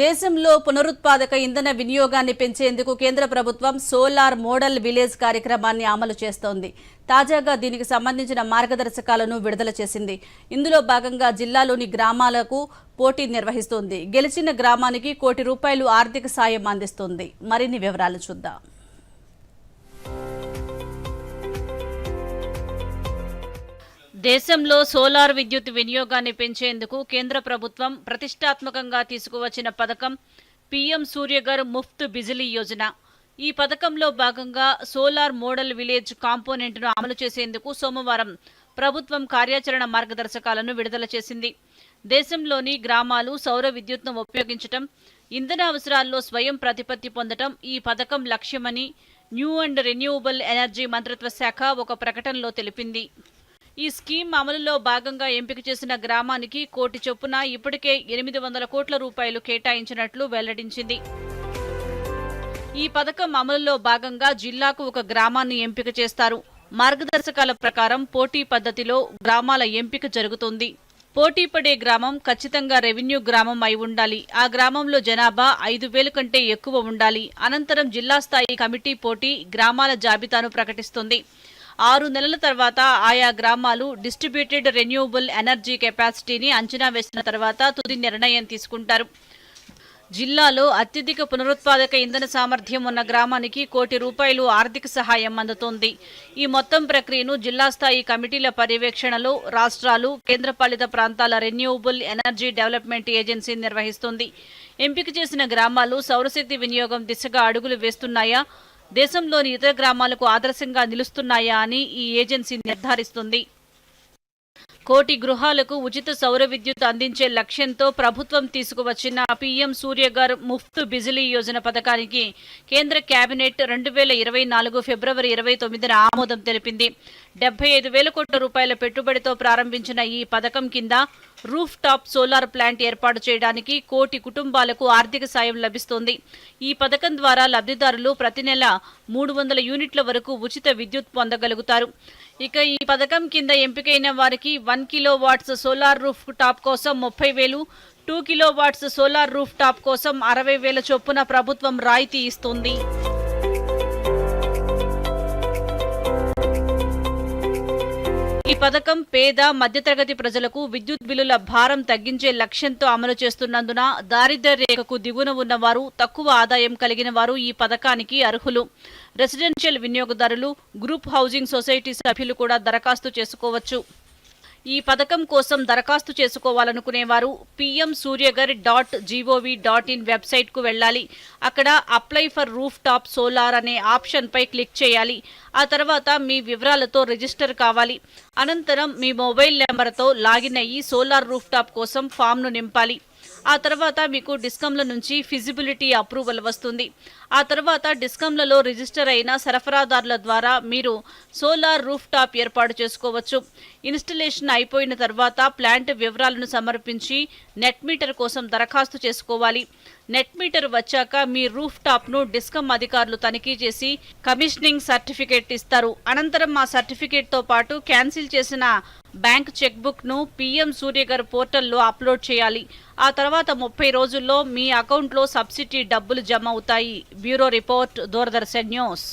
దేశంలో పునరుత్పాదక ఇంధన వినియోగాన్ని పెంచేందుకు కేంద్ర ప్రభుత్వం సోలార్ మోడల్ విలేజ్ కార్యక్రమాన్ని అమలు చేస్తోంది. తాజాగా దీనికి సంబంధించిన మార్గదర్శకాలను విడుదల చేసింది. ఇందులో భాగంగా జిల్లాలోని గ్రామాలకు పోటీ నిర్వహిస్తోంది. గెలిచిన గ్రామానికి కోటి రూపాయలు ఆర్థిక సాయం అందిస్తోంది. మరిన్ని వివరాలు చూద్దాం. దేశంలో సోలార్ విద్యుత్ వినియోగాన్ని పెంచేందుకు కేంద్ర ప్రభుత్వం ప్రతిష్టాత్మకంగా తీసుకువచ్చిన పథకం పీఎం సూర్యగర్ ముఫ్త్ బిజిలీ యోజన. ఈ పథకంలో భాగంగా సోలార్ మోడల్ విలేజ్ కాంపోనెంట్ను అమలు చేసేందుకు సోమవారం ప్రభుత్వం కార్యాచరణ మార్గదర్శకాలను విడుదల చేసింది. దేశంలోని గ్రామాలు సౌర విద్యుత్ను ఉపయోగించటం ఇంధన అవసరాల్లో స్వయం ప్రతిపత్తి పొందటం ఈ పథకం లక్ష్యమని న్యూ అండ్ రెన్యూవబుల్ ఎనర్జీ మంత్రిత్వ శాఖ ఒక ప్రకటనలో తెలిపింది. ఈ స్కీమ్ అమలులో భాగంగా ఎంపిక చేసిన గ్రామానికి కోటి చొప్పున ఇప్పటికే ఎనిమిది వందల కోట్ల రూపాయలు కేటాయించినట్లు వెల్లడించింది. ఈ పథకం అమలులో భాగంగా జిల్లాకు ఒక గ్రామాన్ని ఎంపిక చేస్తారు. మార్గదర్శకాల ప్రకారం పోటీ పద్ధతిలో గ్రామాల ఎంపిక జరుగుతుంది. పోటీ పడే గ్రామం ఖచ్చితంగా రెవెన్యూ గ్రామం అయి ఉండాలి. ఆ గ్రామంలో జనాభా ఐదు వేలు కంటే ఎక్కువ ఉండాలి. అనంతరం జిల్లా స్థాయి కమిటీ పోటీ గ్రామాల జాబితాను ప్రకటిస్తుంది. ఆరు నెలల తర్వాత ఆయా గ్రామాలు డిస్ట్రిబ్యూటెడ్ రెన్యూవబుల్ ఎనర్జీ కెపాసిటీని అంచనా వేసిన తర్వాత తుది నిర్ణయం తీసుకుంటారు. జిల్లాలో అత్యధిక పునరుత్పాదక ఇంధన సామర్థ్యం ఉన్న గ్రామానికి కోటి రూపాయలు ఆర్థిక సహాయం అందుతోంది. ఈ మొత్తం ప్రక్రియను జిల్లా స్థాయి కమిటీల పర్యవేక్షణలో రాష్ట్రాలు కేంద్రపాలిత ప్రాంతాల రెన్యూవబుల్ ఎనర్జీ డెవలప్మెంట్ ఏజెన్సీ నిర్వహిస్తుంది. ఎంపిక చేసిన గ్రామాలు సౌరశక్తి వినియోగం దిశగా అడుగులు వేస్తున్నాయా? దేశంలోని ఇతర గ్రామాలకు ఆదర్శంగా నిలుస్తున్నాయా అని ఈ ఏజెన్సీ నిర్ధారిస్తుంది. కోటి గృహాలకు ఉచిత సౌర విద్యుత్ అందించే లక్ష్యంతో ప్రభుత్వం తీసుకువచ్చిన పీఎం సూర్యగర్ ముఫ్త్ బిజిలీ యోజన పథకానికి కేంద్ర కేబినెట్ రెండు వేల ఇరవై నాలుగు ఫిబ్రవరి ఇరవై తొమ్మిదిన ఆమోదం తెలిపింది. డెబ్బై ఐదు వేల కోట్ల రూపాయల పెట్టుబడితో ప్రారంభించిన ఈ పథకం కింద రూఫ్ టాప్ సోలార్ ప్లాంట్ ఏర్పాటు చేయడానికి కోటి కుటుంబాలకు ఆర్థిక సాయం లభిస్తోంది. ఈ పథకం ద్వారా లబ్ధిదారులు ప్రతి నెల మూడు వందల యూనిట్ల వరకు ఉచిత విద్యుత్ పొందగలుగుతారు. ఇక ఈ పథకం కింద ఎంపికైన వారికి one kilowatts solar rooftop కోసం ముప్పై వేలు two kilowatts solar rooftop కోసం అరవై వేల చొప్పున ప్రభుత్వం రాయితీ ఇస్తుంది. పథకం పేద మధ్యతరగతి ప్రజలకు విద్యుత్ బిల్లుల భారం తగ్గించే లక్ష్యంతో అమలు చేస్తున్నందున దారిద్ర్య రేఖకు దిగున ఉన్నవారు తక్కువ ఆదాయం కలిగిన వారు ఈ పథకానికి అర్హులు. రెసిడెన్షియల్ వినియోగదారులు గ్రూప్ హౌసింగ్ సొసైటీ సభ్యులు కూడా దరఖాస్తు చేసుకోవచ్చు. ఈ పథకం కోసం దరఖాస్తు చేసుకోవాలనుకునేవారు PM Surya Ghar dot GOV dot in వెబ్సైట్కు వెళ్ళాలి. అక్కడ apply for rooftop solar అనే ఆప్షన్పై క్లిక్ చేయాలి. ఆ తర్వాత మీ వివరాలతో రిజిస్టర్ కావాలి. అనంతరం మీ మొబైల్ నెంబర్తో లాగిన్ అయ్యి సోలార్ రూఫ్ టాప్ కోసం ఫామ్ను నింపాలి. ఆ తర్వాత మీకు డిస్కంల నుంచి ఫిజిబిలిటీ అప్రూవల్ వస్తుంది. ఆ తర్వాత డిస్కంలలో రిజిస్టర్ అయిన సరఫరాదారుల ద్వారా మీరు సోలార్ రూఫ్ టాప్ ఏర్పాటు చేసుకోవచ్చు. ఇన్స్టలేషన్ అయిపోయిన తర్వాత ప్లాంట్ వివరాలను సమర్పించి నెట్ మీటర్ కోసం దరఖాస్తు చేసుకోవాలి. నెట్ మీటర్ వచ్చాక మీ రూఫ్ టాప్ను డిస్కమ్ అధికారులు తనిఖీ చేసి కమిషనింగ్ సర్టిఫికేట్ ఇస్తారు. అనంతరం ఆ సర్టిఫికేట్తో పాటు క్యాన్సిల్ చేసిన బ్యాంక్ చెక్ బుక్ను పిఎం సూర్యగర్ పోర్టల్లో అప్లోడ్ చేయాలి. ఆ తర్వాత ముప్పై రోజుల్లో మీ అకౌంట్లో సబ్సిడీ డబ్బులు జమ అవుతాయి. Bureau report Doordarshan news.